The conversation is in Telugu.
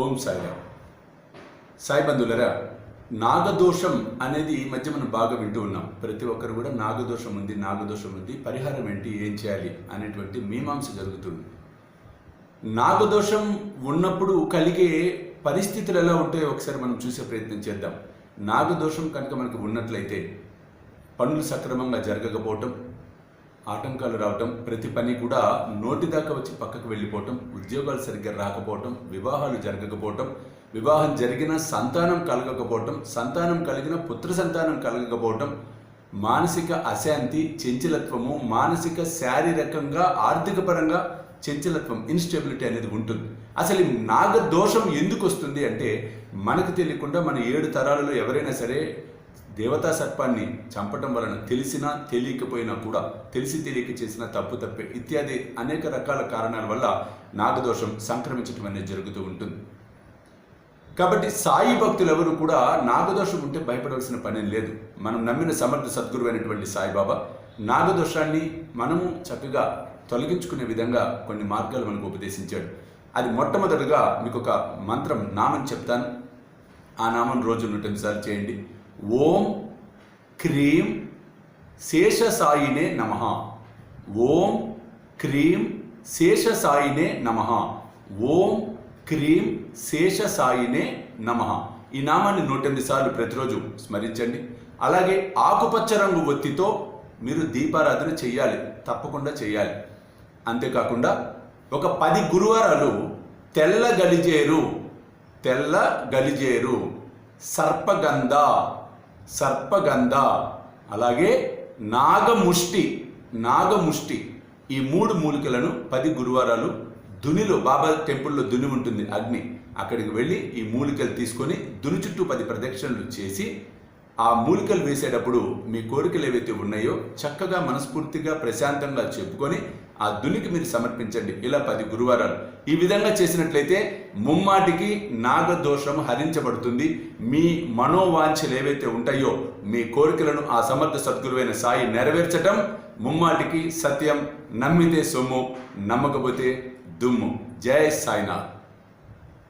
ఓం సాయిరామ్. సాయి బంధువులరా నాగదోషం అనేది ఈ మధ్య మనం బాగా వింటూ ఉన్నాం. ప్రతి ఒక్కరు కూడా నాగదోషం ఉంది నాగదోషం ఉంది. పరిహారం ఏంటి ఏం చేయాలి అనేటువంటి మీమాంస జరుగుతుంది. నాగదోషం ఉన్నప్పుడు కలిగే పరిస్థితులు ఎలా ఉంటాయో ఒకసారి మనం చూసే ప్రయత్నం చేద్దాం. నాగదోషం కనుక మనకు ఉన్నట్లయితే పనులు సక్రమంగా జరగకపోవటం ఆటంకాలు రావటం ప్రతి పని కూడా నోటి దాకా వచ్చి పక్కకు వెళ్ళిపోవటం ఉద్యోగాలు సరిగ్గా రాకపోవటం వివాహాలు జరగకపోవటం వివాహం జరిగిన సంతానం కలగకపోవటం సంతానం కలిగిన పుత్ర సంతానం కలగకపోవటం మానసిక అశాంతి చంచలత్వము మానసిక శారీరకంగా ఆర్థిక పరంగా చంచలత్వం ఇన్స్టెబిలిటీ అనేది ఉంటుంది. అసలు నాగ నాగదోషం ఎందుకు వస్తుంది అంటే మనకు తెలియకుండా మన ఏడు తరాలలో ఎవరైనా సరే దేవతా సర్పాన్ని చంపటం వలన తెలిసినా తెలియకపోయినా కూడా తెలిసి తెలియక చేసిన తప్పు తప్పే. ఇత్యాది అనేక రకాల కారణాల వల్ల నాగదోషం సంక్రమించడం అనేది జరుగుతూ ఉంటుంది. కాబట్టి సాయి భక్తులు ఎవరు కూడా నాగదోషం ఉంటే భయపడవలసిన పని లేదు. మనం నమ్మిన సమర్థ సద్గురు అయినటువంటి సాయిబాబా నాగదోషాన్ని మనము చక్కగా తొలగించుకునే విధంగా కొన్ని మార్గాలు మనకు ఉపదేశించాడు. అది మొట్టమొదటిగా మీకు ఒక మంత్రం నామం చెప్తాను. ఆ నామం రోజు నూట సార్లు చేయండి. ఓం క్రీం శేషసాయినే నమ. ఓం క్రీం శేషసాయినే నమ. ఓం క్రీం శేషసాయినే నమ. ఈ నామాన్ని నూటెనిమిది సార్లు ప్రతిరోజు స్మరించండి. అలాగే ఆకుపచ్చ రంగు ఒత్తితో మీరు దీపారాధన చేయాలి. తప్పకుండా చేయాలి. అంతేకాకుండా ఒక పది గురువారాలు తెల్ల గలిజేరు తెల్ల గలిజేరు సర్పగంధ సర్పగంధ అలాగే నాగముష్టి నాగముష్టి. ఈ మూడు మూలికలను పది గురువారాలు దునిలో బాబా టెంపుల్లో దుని ఉంటుంది అగ్ని. అక్కడికి వెళ్ళి ఈ మూలికలు తీసుకొని దుని చుట్టూ పది ప్రదక్షిణలు చేసి ఆ మూలికలు వేసేటప్పుడు మీ కోరికలు ఏవైతే ఉన్నాయో చక్కగా మనస్ఫూర్తిగా ప్రశాంతంగా చెప్పుకొని ఆ దునికి మీరు సమర్పించండి. ఇలా పది గురువారాలు. ఈ విధంగా చేసినట్లయితే ముమ్మాటికి నాగదోషం హరించబడుతుంది. మీ మనోవాంఛలు ఏవైతే ఉంటాయో మీ కోరికలను ఆ సమర్థ సద్గురువైన సాయి నెరవేర్చటం ముమ్మాటికి సత్యం నమ్మితే సొమ్ము నమ్మకపోతే దుమ్ము. జయ సాయినాథ్.